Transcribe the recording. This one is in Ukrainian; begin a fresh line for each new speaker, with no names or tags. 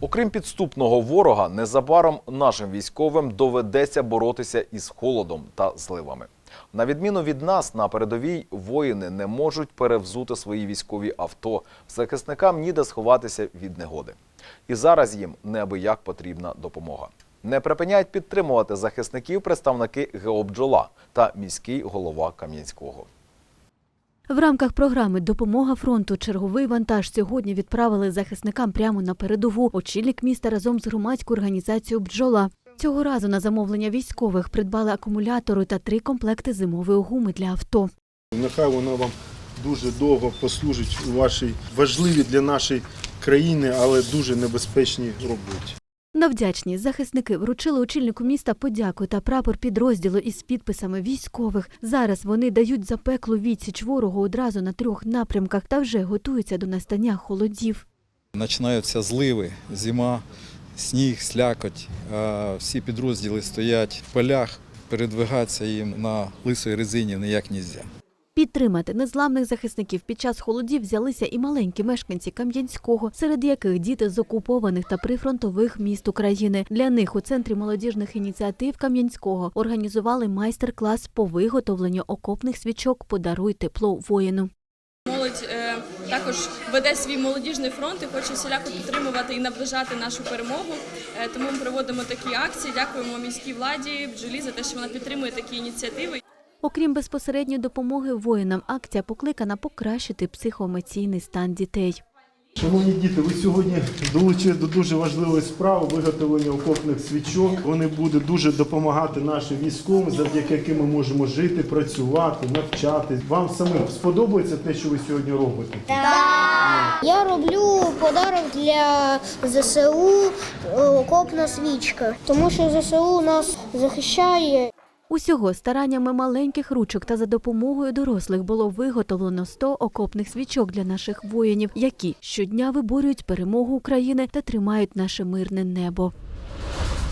Окрім підступного ворога, незабаром нашим військовим доведеться боротися із холодом та зливами. На відміну від нас, на передовій воїни не можуть перевзути свої військові авто. Захисникам ніде сховатися від негоди. І зараз їм неабияк потрібна допомога. Не припиняють підтримувати захисників представники ГЕО «Бджола» та міський голова Кам'янського.
В рамках програми Допомога фронту черговий вантаж сьогодні відправили захисникам прямо на передову. Очільник міста разом з громадською організацією Бджола. Цього разу на замовлення військових придбали акумулятори та три комплекти зимової гуми для авто.
Нехай вона вам дуже довго послужить у вашій важливій для нашої країни, але дуже небезпечній роботі.
На вдячність захисники вручили очільнику міста подяку та прапор підрозділу із підписами військових. Зараз вони дають запеклу відсіч ворогу одразу на трьох напрямках та вже готуються до настання холодів.
Починаються зливи, зима, сніг, слякоть. Всі підрозділи стоять в полях, передвигатися їм на лисій резині ніяк не можна.
Підтримати незламних захисників під час холодів взялися і маленькі мешканці Кам'янського, серед яких діти з окупованих та прифронтових міст України. Для них у центрі молодіжних ініціатив Кам'янського організували майстер-клас по виготовленню окопних свічок Подаруй тепло воїну.
Молодь е, також веде свій молодіжний фронт і хоче всіляко підтримувати і наближати нашу перемогу. Е, тому ми проводимо такі акції. Дякуємо міській владі бджолі за те, що вона підтримує такі ініціативи.
Окрім безпосередньої допомоги воїнам, акція покликана покращити психоемоційний стан дітей.
Шановні діти, ви сьогодні долучили до дуже важливої справи виготовлення окопних свічок. Вони будуть дуже допомагати нашим військовим, завдяки яким ми можемо жити, працювати, навчати. Вам самим сподобається те, що ви сьогодні робите?
Я роблю подарок для ЗСУ е, окопна свічка, тому що ЗСУ нас захищає.
Усього стараннями маленьких ручок та за допомогою дорослих було виготовлено 100 окопних свічок для наших воїнів, які щодня виборюють перемогу України та тримають наше мирне небо.